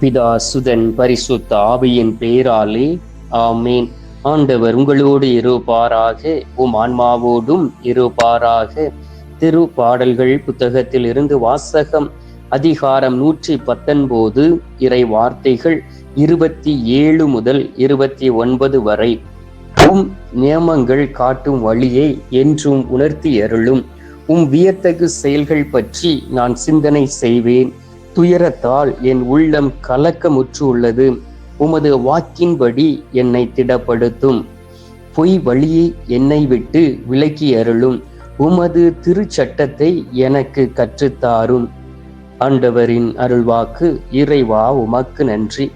பிதா சுதன் பரிசுத்த ஆவியின் பேராலே ஆமேன். ஆண்டவர் உங்களோடு இருப்பாராக உம் ஆன்மாவோடும் இருப்பாராக. திரு பாடல்கள் புத்தகத்தில் இருந்து வாசகம் அதிகாரம் நூற்றி பத்தொன்பது இறை வார்த்தைகள் இருபத்தி ஏழு முதல் இருபத்தி ஒன்பது வரை. உம் நியமங்கள் காட்டும் வழியை என்றும் உணர்த்தி அருளும். உம் வியத்தகு செயல்கள் பற்றி நான் சிந்தனை செய்வேன். துயரத்தால் என் உள்ளம் கலக்கமுற்று உள்ளது உமது வாக்கின்படி என்னை திடப்படுத்தும். பொய் வழியை என்னை விட்டு விலக்கி அருளும். உமது திருச்சட்டத்தை எனக்கு கற்றுத்தாரும். ஆண்டவரின் அருள்வாக்கு இறைவா உமக்கு நன்றி.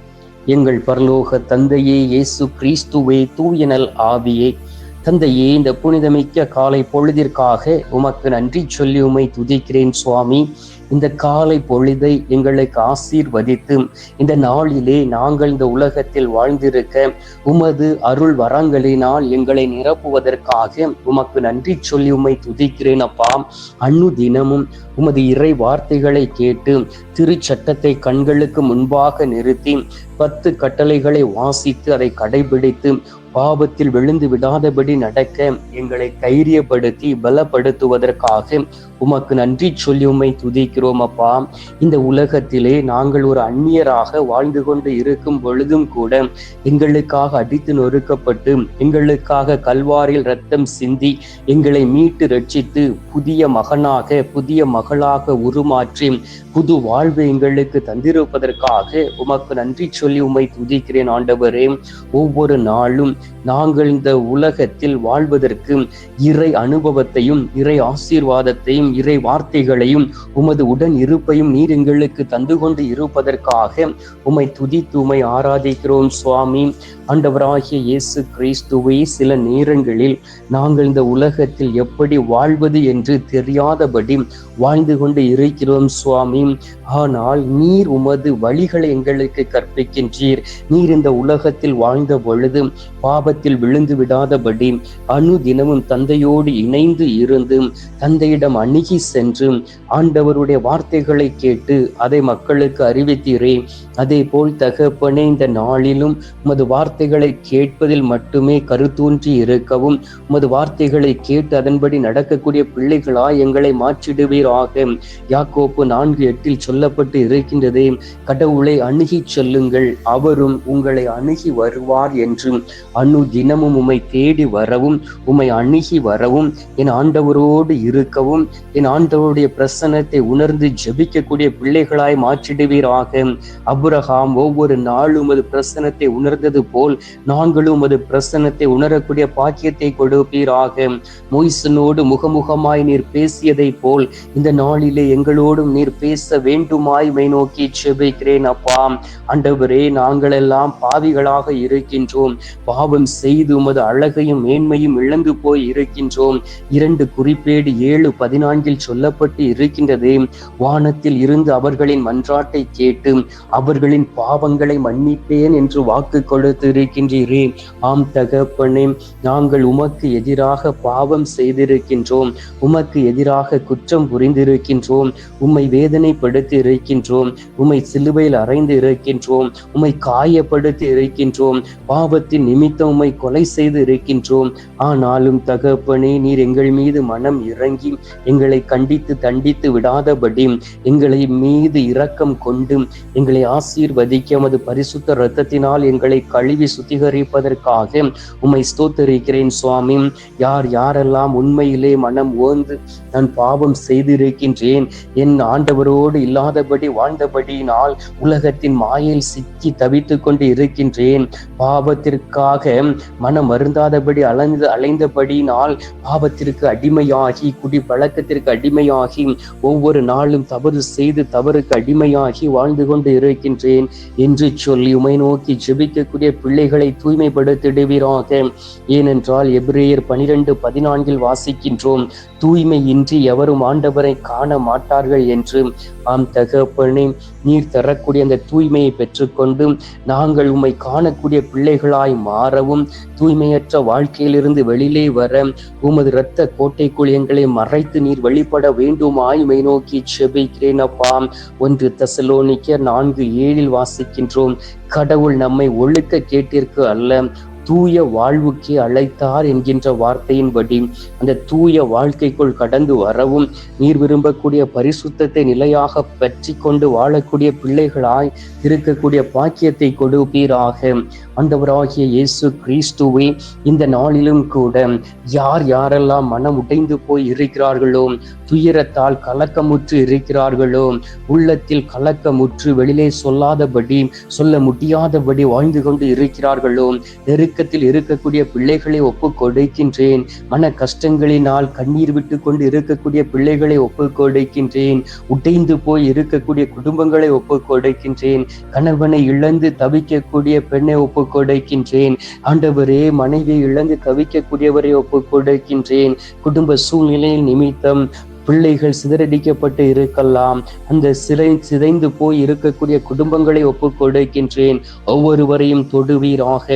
எங்கள் பரலோக தந்தையே இயேசு கிறிஸ்துவே தூயனல் ஆவியே தந்தையே இந்த புனிதமிக்க காலை பொழுதிற்காக உமக்கு நன்றி சொல்லி உமை துதிக்கிறேன் சுவாமி. இந்த காலை பொழுதை எங்களுக்கு ஆசீர்வதித்து இந்த நாளிலே நாங்கள் இந்த உலகத்தில் வாழ்ந்திருக்க உமது அருள் வரங்களினால் எங்களை நிரப்புவதற்காக உமக்கு நன்றி சொல்லி உமை துதிக்கிறேன் அப்பா. அன்னு தினமும் உமது இறை வார்த்தைகளை கேட்டு திருச்சட்டத்தை கண்களுக்கு முன்பாக நிறுத்தி பத்து கட்டளைகளை வாசித்து அதை கடைபிடித்து பாவத்தில் விழுந்து விடாதபடி நடக்க எங்களை தைரியப்படுத்தி பலப்படுத்துவதற்காக உமக்கு நன்றி சொல்லி உம்மை துதிக்கிறோம் அப்பா. இந்த உலகத்திலே நாங்கள் ஒரு அந்நியராக வாழ்ந்து கொண்டு இருக்கும் பொழுதும் கூட எங்களுக்காக அடித்து நொறுக்கப்பட்டு எங்களுக்காக கல்வாரில் ரத்தம் சிந்தி எங்களை மீட்டு ரட்சித்து புதிய மகனாக புதிய மகளாக உருமாற்றி புது வாழ் வாழ்வு எங்களுக்கு தந்திருப்பதற்காக உமக்கு நன்றி சொல்லி உம்மை துதிக்கிறேன் ஆண்டவரே. ஒவ்வொரு நாளும் நாங்கள் இந்த உலகத்தில் வாழ்வதற்கு இறை அனுபவத்தையும் இறை ஆசீர்வாதத்தையும் இறை வார்த்தைகளையும் உமது உடன் இருப்பையும் நீர் எங்களுக்கு தந்து கொண்டு இருப்பதற்காக உம்மை துதித்து உமை ஆராதிக்கிறோம் சுவாமி. ஆண்டவராகிய இயேசு கிறிஸ்துவை சில நேரங்களில் நாங்கள் இந்த உலகத்தில் எப்படி வாழ்வது என்று தெரியாதபடி வாழ்ந்து கொண்டு இருக்கிறோம் சுவாமி. ஆனால் நீர் உமது வழிகளை எங்களுக்கு கற்பிக்கின்றீர். நீர் இந்த உலகத்தில் வாழ்ந்த பொழுது பாபத்தில் விழுந்து விடாதபடி அணு தினமும் தந்தையோடு இணைந்து இருந்து தந்தையிடம் அணுகி சென்று ஆண்டவருடைய வார்த்தைகளை கேட்டு அதை மக்களுக்கு அறிவித்தீரே. அதே போல் தகப்பனே இந்த நாளிலும் உமது வார்த்தைகளை கேட்பதில் மட்டுமே கருத்தூன்றி இருக்கவும் உமது வார்த்தைகளை கேட்டு அதன்படி நடக்கக்கூடிய பிள்ளைகளாய் எங்களை மாற்றிடுவீராக யாக்கோப்பு நான்கு எட்டில் சொல்லப்பட்டு இருக்கின்றதே கடவுளை அணுகி சொல்லுங்கள் அவரும் உங்களை அணுகி வருவார் என்றும் அணு தினமும் உம்மை தேடி வரவும் உம்மை அணுகி வரவும் என் ஆண்டவரோடு இருக்கவும் என் ஆண்டவருடைய பிரசன்னத்தை உணர்ந்து ஜபிக்கக்கூடிய பிள்ளைகளாய் மாற்றிடுவீராக. அபுரகாம் ஒவ்வொரு நாளும் அது பிரசனத்தை உணர்ந்தது போல் நாங்களும் அது பிரசனத்தை உணரக்கூடிய பாக்கியத்தை கொடுப்பீராக. மொய்சனோடு முகமுகமாய் நீர் பேசியதை போல் இந்த நாளிலே எங்களோடும் நீர் பேச வேண்டுமாய் மை நோக்கி செபிக்கிறேன் அப்பா. அண்டவரே நாங்கள் எல்லாம் பாவிகளாக இருக்கின்றோம். பாவம் செய்து உமது அழகையும் மேன்மையும் இழந்து போய் இருக்கின்றோம். இரண்டு குறிப்பேடு ஏழு பதினான்கில் சொல்லப்பட்டு இருக்கின்றது. வானத்தில் இருந்து அவர்களின் மன்றாட்டை கேட்டு அவர்களின் பாவங்களை மன்னிப்பேன் என்று வாக்கு கொடுத்து இருக்கின்றீரே ஆம் தகப்பனே நாங்கள் உமக்கு எதிராக பாவம் செய்திருக்கின்றோம். உமக்கு எதிராக குற்றம் புரிந்திருக்கின்றோம். உம்மை வேதனைப்படுத்தி இருக்கின்றோம் உம்மை சிலுவையில் அறைந்து இருக்கின்றோம் உம்மை காயப்படுத்தி இருக்கின்றோம் பாவத்தின் நிமித்தம் உம்மை கொலை செய்து இருக்கின்றோம் ஆனாலும் தகப்பனே நீர் எங்கள் மீது மனம் இறங்கி எங்களை கண்டித்து தண்டித்து விடாதபடி எங்களை மீது இரக்கம் கொண்டு எங்களை ஆசீர்வதிக்க உமது பரிசுத்த இரத்தத்தினால் எங்களை கழுவி சுத்திகரிப்பதற்காக உம்மை ஸ்தோத்தரிக்கிறேன் சுவாமி. யார் யாரெல்லாம் உண்மையிலே மனம் ஓந்து நான் பாவம் செய்து செய்திருக்கின்றேன். என் ஆண்டவரோடு இல்லாதபடி வாழ்ந்தபடியினால் உலகத்தின் மாயில் சிக்கி தவித்து கொண்டு இருக்கின்றேன். பாவத்திற்காக மனம் வருந்தாதபடி அலைந்து அலைந்தபடியினால் பாவத்திற்கு அடிமையாகி குடி பழக்கத்திற்கு அடிமையாகி ஒவ்வொரு நாளும் தவறு செய்து தவறுக்கு அடிமையாகி வாழ்ந்து கொண்டு இருக்கின்றேன். என்று சொல்லி உமை நோக்கி ஜெபிக்கக்கூடிய பிள்ளைகளை தூய்மைப்படுத்திடுவீராக. ஏனென்றால் எபிரேயர் பனிரெண்டு பதினான்கில் வாசிக்கின்றோம். தூய்மையின்றி எவரும் ஆண்டவரை காண மாட்டார்கள் என்று ஆம் தகப்பனே நீர் தரக்கூடிய அந்த தூய்மையை பெற்றுக்கொண்டு நாங்கள் உம்மை காணக்கூடிய பிள்ளைகளாய் மாறவும் தூய்மையற்ற வாழ்க்கையிலிருந்து வெளியிலே வர உமது இரத்த கோட்டைக்குள் எங்களை மறைத்து நீர் வெளிப்பட வேண்டுமாய் மை நோக்கி செபிக்கிறேன் அப்பா. ஒன்று தசலோனிக்க நான்கு ஏழில் வாசிக்கின்றோம் கடவுள் நம்மை ஒழுக்க கேட்டிற்கு அல்ல தூய வாழ்வுக்கே அழைத்தார் என்கின்ற வார்த்தையின்படி அந்த தூய வாழ்க்கைக்குள் கடந்து வரவும் நீர் விரும்பக்கூடிய பரிசுத்தத்தை நிலையாக பற்றி கொண்டு வாழக்கூடிய பிள்ளைகளாய் இருக்கக்கூடிய பாக்கியத்தை கொடுப்பீராக. ஆண்டவராகிய இயேசு கிறிஸ்துவை இந்த நாளிலும் கூட யார் யாரெல்லாம் மனம் உடைந்து போய் இருக்கிறார்களோ துயரத்தால் கலக்கமுற்று இருக்கிறார்களோ? உள்ளத்தில் கலக்கமுற்று வெளியிலே சொல்லாதபடி சொல்ல முடியாதபடி வாழ்ந்து கொண்டு இருக்கிறார்களோ? நெருக்கத்தில் இருக்கக்கூடிய பிள்ளைகளை ஒப்பு கொடுக்கின்றேன். மன கஷ்டங்களினால் கண்ணீர் விட்டு கொண்டு இருக்கக்கூடிய பிள்ளைகளை ஒப்பு கொடுக்கின்றேன். உடைந்து போய் இருக்கக்கூடிய குடும்பங்களை ஒப்பு கொடுக்கின்றேன். கணவனை இழந்து தவிக்கக்கூடிய பெண்ணை ஒப்பு கொடுக்கின்றேன். ஆண்டவரே மனைவி இழந்து தவிக்கக்கூடியவரை ஒப்பு கொடுக்கின்றேன். குடும்ப சூழ்நிலை நிமித்தம் பிள்ளைகள் சிதறடிக்கப்பட்டு இருக்கலாம். அந்த சிறை சிதைந்து போய் இருக்கக்கூடிய குடும்பங்களை ஒப்புக்கொடுக்கின்றேன் ஒவ்வொருவரையும் தொடுவீராக.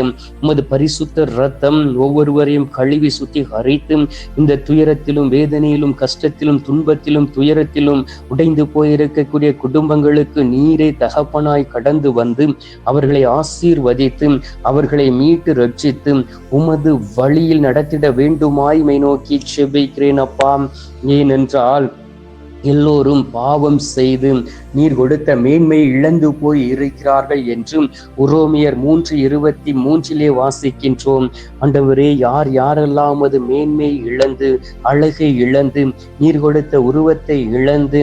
உமது பரிசுத்த ரத்தம் ஒவ்வொருவரையும் கழுவி சுத்தி ஹரித்து இந்த துயரத்திலும் வேதனையிலும் கஷ்டத்திலும் துன்பத்திலும் துயரத்திலும் உடைந்து போயிருக்கக்கூடிய குடும்பங்களுக்கு நீரே தகப்பனாய் கடந்து வந்து அவர்களை ஆசீர்வதித்து அவர்களை மீட்டு ரட்சித்து உமது வழியில் நடத்திட வேண்டுமாய் மை நோக்கி செபிக்கிறேன் அப்பா. ஏனென்றால் எல்லோரும் பாவம் செய்து நீர் கொடுத்த மேன்மை இழந்து போய் இருக்கிறார்கள் என்றும் உரோமியர் மூன்று இருபத்தி மூன்றிலே வாசிக்கின்றோம். ஆண்டவரே யார் யாரெல்லாம் அது மேன்மை இழந்து அழகை இழந்து நீர் கொடுத்த உருவத்தை இழந்து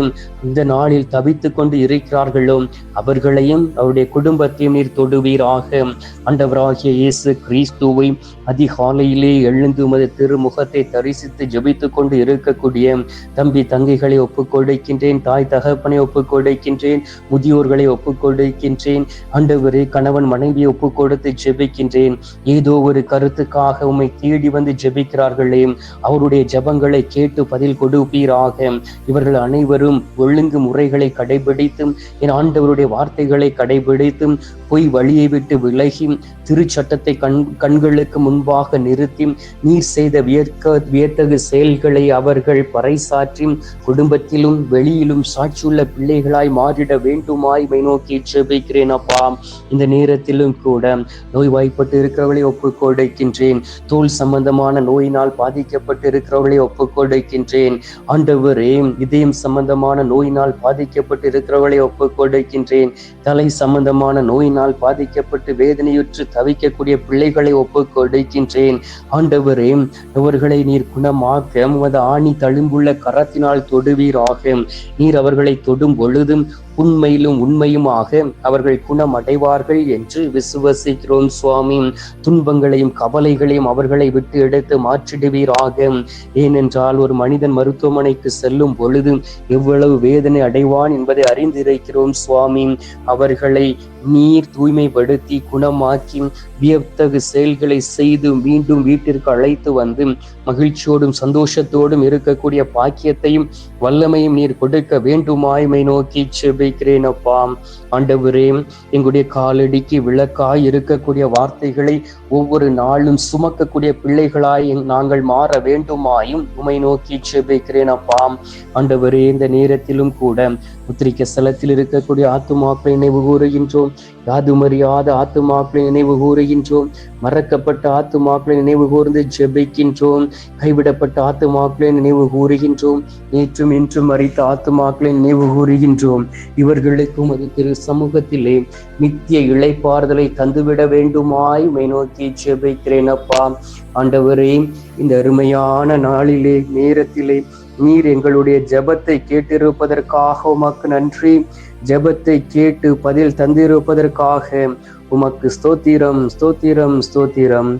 இந்த நாளில் தவித்து கொண்டு இருக்கிறார்களோ? அவர்களையும் அவருடைய குடும்பத்தையும் நீர் தொடுவீராக. ஆண்டவராகிய இயேசு கிறிஸ்துவை அதிகாலையிலே எழுந்து உமது திருமுகத்தை தரிசித்து ஜபித்து கொண்டு இருக்கக்கூடிய தம்பி தங்கைகளை ஒப்புக் கொடுக்கின்றேன் தாய் தகப்பனை ஒப்புக் கொடுக்கின்றேன் முதியோர்களை ஒப்புக்கொடுக்கின்றேன். ஆண்டவரே கணவன் மனைவியை ஒப்புக்கொடுத்து ஜெபிக்கின்றேன். ஏதோ ஒரு கருத்துக்காக உம்மை தேடி வந்து ஜெபிக்கிறார்களே. அவருடைய ஜெபங்களை கேட்டு பதில் கொடுப்பீராக. இவர்கள் அனைவரும் ஒழுங்கு முறைகளை கடைபிடித்தும் என் ஆண்டவருடைய வார்த்தைகளை கடைபிடித்தும் பொய் வழியை விட்டு விலகி திருச்சட்டத்தை கண் கண்களுக்கு முன்பாக நிறுத்தி நீர் செய்த வியர்க்க வியத்தகு செயல்களை அவர்கள் பறைசாற்றி குடும்பத்திலும் வெளியிலும் சாட்சியுள்ள பிள்ளைகளாய் மாறிட வேண்டுமாய் மை நோக்கி ஜெபிக்கிறேன் அப்பா. இந்த நேரத்திலும் கூட நோய் வாய்ப்பட்டு இருக்கிறவர்களை ஒப்புக்கொடுக்கின்றேன் தோல் சம்பந்தமான நோயினால் பாதிக்கப்பட்டு இருக்கிறவர்களை ஒப்புக்கொடுக்கின்றேன் ஆண்டவரே இதயம் சம்பந்தமான நோயினால் பாதிக்கப்பட்டு இருக்கிறவர்களை ஒப்புக்கொடுக்கின்றேன் தலை சம்பந்தமான நோயினால் பாதிக்கப்பட்டு வேதனையுற்று தவிக்கக்கூடிய பிள்ளைகளை ஒப்புக்கொடுக்கின்றேன் ஆண்டவரே அவர்களை நீர் குணமாக்க உமது ஆணி தழும்புள்ள கரத்தினால் தொடுவீராக. நீர் அவர்களை தொடும் பொழுதும் falando உண்மையிலும் உண்மையுமாக அவர்கள் குணம் அடைவார்கள் என்று விசுவசிக்கிறோம் சுவாமி. துன்பங்களையும் கவலைகளையும் அவர்களை விட்டு எடுத்து மாற்றிடுவீராக. ஏனென்றால் ஒரு மனிதன் மருத்துவமனைக்கு செல்லும் பொழுது எவ்வளவு வேதனை அடைவான் என்பதை அறிந்திருக்கிறோம் சுவாமி. அவர்களை நீர் தூய்மைப்படுத்தி குணமாக்கி வியத்தகு செயல்களை செய்து மீண்டும் வீட்டிற்கு அழைத்து வந்து மகிழ்ச்சியோடும் சந்தோஷத்தோடும் இருக்கக்கூடிய பாக்கியத்தையும் வல்லமையும் நீர் கொடுக்க வேண்டுமாய்மை நோக்கி செபிக்கிறேன் அப்பா. ஆண்டவரே எங்களுடைய காலடிக்கு விளக்காய் இருக்கக்கூடிய வார்த்தைகளை ஒவ்வொரு நாளும் சுமக்கக்கூடிய பிள்ளைகளாய் நாங்கள் மாற வேண்டுமாயும் உமை நோக்கி செபிக்கிறேன் அப்பா. ஆண்டவரே இந்த நேரத்திலும் கூட உத்திரிக்க ஸ்தலத்தில் இருக்கக்கூடிய ஆத்துமாக்களை நினைவு கூறுகின்றோம். யாதுமறியாத ஆத்துமாக்களை நினைவு கூறுகின்றோம். மறக்கப்பட்ட ஆத்துமாக்களை நினைவு கூர்ந்து ஜெபிக்கின்றோம். கைவிடப்பட்ட ஆத்துமாக்களை நினைவு கூறுகின்றோம். நேற்றும் இன்றும் அறித்த ஆத்துமாக்களை நினைவு கூறுகின்றோம். இவர்களுக்கும் அது திரு சமூகத்திலே நித்திய இழைப்பாறுதலை தந்துவிட வேண்டுமாய் மை நோக்கி ஜெபிக்கிறேன் அப்பா. ஆண்டவரே இந்த அருமையான நாளிலே நேரத்திலே நீர் எங்களுடைய ஜெபத்தை கேட்டிருப்பதற்காக உமக்கு நன்றி. ஜெபத்தை கேட்டு பதில் தந்திருப்பதற்காக உமக்கு ஸ்தோத்திரம் ஸ்தோத்திரம் ஸ்தோத்திரம்.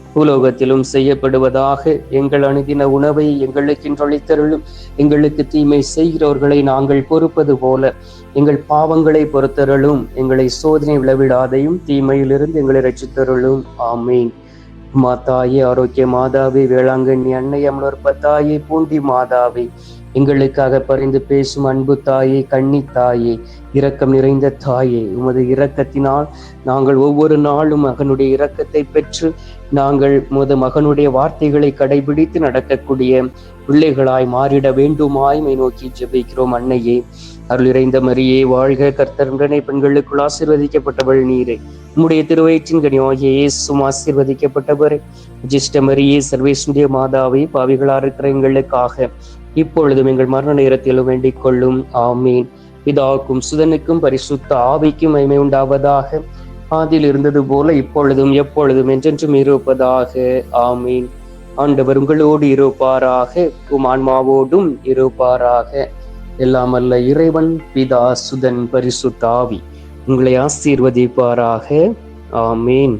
பூலோகத்திலும் செய்யப்படுவதாக எங்கள் அணுகின உணவை எங்களுக்கு இன்றொழித்தருளும் எங்களுக்கு தீமை செய்கிறவர்களை நாங்கள் பொறுப்பது போல எங்கள் பாவங்களை பொறுத்தருளும். எங்களை சோதனை விளவிடாதையும் தீமையிலிருந்து எங்களை ரட்சித்தருளும். ஆமீன். மாதாயே ஆரோக்கிய மாதாவே வேளாங்கண்ணி அன்னை அமலர் பத்தாயே பூண்டி மாதாவே எங்களுக்காக பரிந்து பேசும் அன்பு தாயே கண்ணி தாயே இரக்கம் நிறைந்த தாயே உமது இரக்கத்தினால் நாங்கள் ஒவ்வொரு நாளும் மகனுடைய இரக்கத்தை பெற்று நாங்கள் உமது மகனுடைய வார்த்தைகளை கடைபிடித்து நடக்கக்கூடிய பிள்ளைகளாய் மாறிட வேண்டுமாய் மை நோக்கி ஜெபிக்கிறோம். அன்னையே அருள் இறைந்த மரியே வாழ்க கர்த்தருடனே பெண்களுக்குள் ஆசீர்வதிக்கப்பட்டவள் நீரே. உம்முடைய திருவயிற்றின் கனியாகிய இயேசும் ஆசீர்வதிக்கப்பட்டவரே. ஜிஷ்ட மரியே சர்வேசுடைய மாதாவை பாவிகளா இருக்கிற எங்களுக்காக இப்பொழுதும் எங்கள் மரண நேரத்திலும் வேண்டிக் கொள்ளும். ஆமீன். பிதாவுக்கும் சுதனுக்கும் பரிசுத்த ஆவிக்கும் மைமை உண்டாவதாக. ஆதியில் இருந்தது போல இப்பொழுதும் எப்பொழுதும் என்றென்றும் இருப்பதாக. ஆமீன். ஆண்டவர் உங்களோடு இருப்பாராக. உம் ஆன்மாவோடும் இருப்பாராக. எல்லாம் அல்ல இறைவன் பிதா சுதன் பரிசுத்த ஆவி. உங்களை ஆசீர்வதிப்பாராக. ஆமீன்.